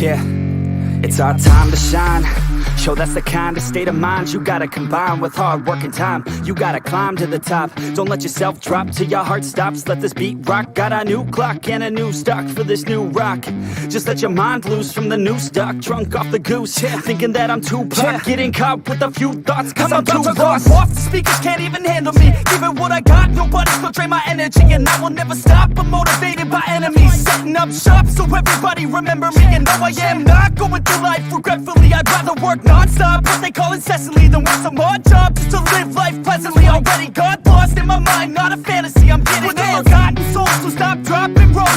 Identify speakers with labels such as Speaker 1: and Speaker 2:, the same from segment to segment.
Speaker 1: Yeah, it's our time to shine. Show that's the kind of state of mind you gotta combine with hard work and time. You gotta climb to the top. Don't let yourself drop till your heart stops. Let this beat rock. Got a new clock and a new stock for this new rock. Just let your mind loose from the new stock. Drunk off the goose, yeah. thinking that I'm too pop. Getting caught with a few thoughts cause I'm,
Speaker 2: about
Speaker 1: too
Speaker 2: to
Speaker 1: lost.
Speaker 2: off. The speakers can't even handle me. Give it what I got. Nobody's gonna drain my energy, and I will never stop. I'm motivated by enemies, setting up shop so everybody remember me. And no, I am not going through life regretfully. I'd rather work non-stop, what they call incessantly, than work some odd job just to live life pleasantly. Already got lost in my mind, not a fantasy.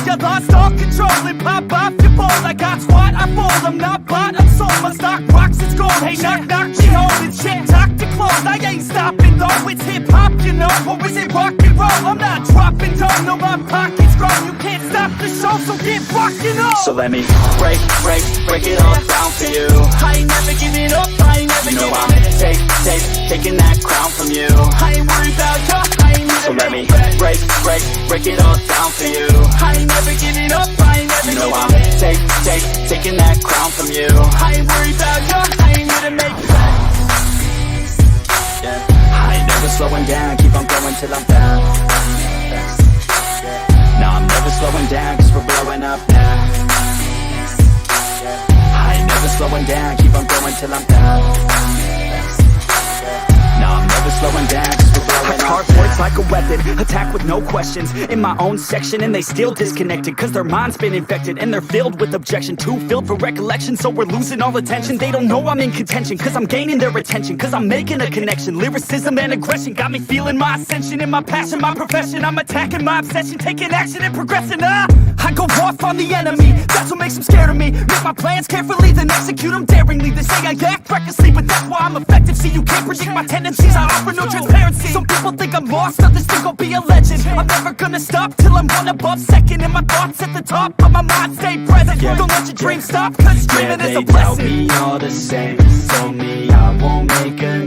Speaker 2: You lost all control and pop off your ball. I got squat, I fold. I'm not bought, I'm sold. My stock rocks, it's gold. Hey, knock, knock, home. It's shit, talk to close. I ain't stopping though. It's hip hop, you know, or is it rock and roll? I'm not dropping down, no, my pocket's grown. You can't stop the show, so get rockin' on.
Speaker 1: So let me break, break, break it all down for you.
Speaker 2: I ain't never giving up, I ain't never
Speaker 1: You know
Speaker 2: giving
Speaker 1: I'm take, take, taking that crown from you.
Speaker 2: I ain't worried about you, I ain't never
Speaker 1: So let me break, break, break it all down for you.
Speaker 2: I ain't never giving up, I ain't never
Speaker 1: You know I'm take, take, taking that crown from you.
Speaker 2: I ain't worried about you, I ain't here to make
Speaker 1: Yeah. I ain't never slowing down, keep on going till I'm down. No, I'm never slowing down, cause we're blowing up now. I ain't never slowing down, keep on going till I'm down. Like a weapon, attack with no questions. In my own section and they still disconnected Cause their mind's been infected and they're filled with objection. Too filled for recollection so we're losing all attention. They don't know I'm in contention cause I'm gaining their attention Cause I'm making a connection. Lyricism and aggression got me feeling my ascension. In my passion, my profession I'm attacking my obsession, taking action and progressing. Ah! I go off on the enemy, that's what makes them scared of me. Make my plans carefully, execute them daringly. They say I act recklessly, but that's why I'm effective. See, you can't predict my tendencies, I offer no transparency. Some people think I'm lost, others think I'll be a legend. I'm never gonna stop till I'm one above second And my thoughts at the top, but my mind. Stay present. Don't let your dreams stop, cause Yeah,
Speaker 2: dreaming is
Speaker 1: they
Speaker 2: a blessing.
Speaker 1: me all the same. Told me I won't make a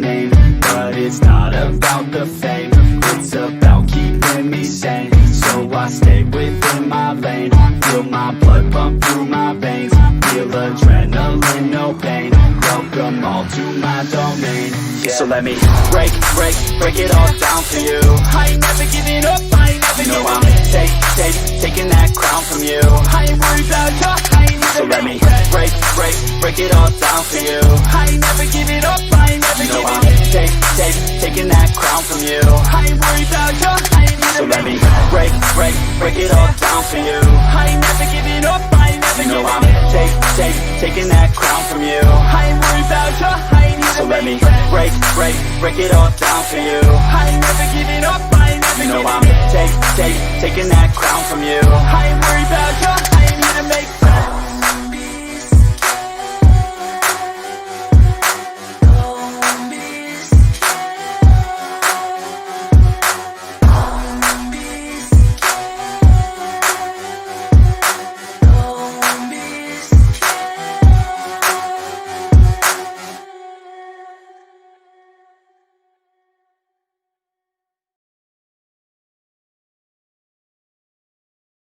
Speaker 1: Feel my blood pump through my veins. Feel adrenaline, no pain. Welcome all to my domain. Yeah. So let me break, break, break it all down for you.
Speaker 2: I ain't never giving up, I ain't never
Speaker 1: You know I'm
Speaker 2: up.
Speaker 1: take, take, taking that crown from you.
Speaker 2: I ain't worried about you, I ain't never
Speaker 1: So let me break, break, break it all down for you.
Speaker 2: I ain't never giving up, I ain't never
Speaker 1: You know I'm take, take, taking that crown from you.
Speaker 2: I ain't worried about you, I ain't never So
Speaker 1: let me break, break, break it all down for you taking that crown from you.
Speaker 2: I ain't worried about you, I ain't here
Speaker 1: So let me
Speaker 2: friends.
Speaker 1: break, break, break it all down for you.
Speaker 2: I ain't never giving up, I ain't never
Speaker 1: You know I'm
Speaker 2: up
Speaker 1: take, take, taking that crown from you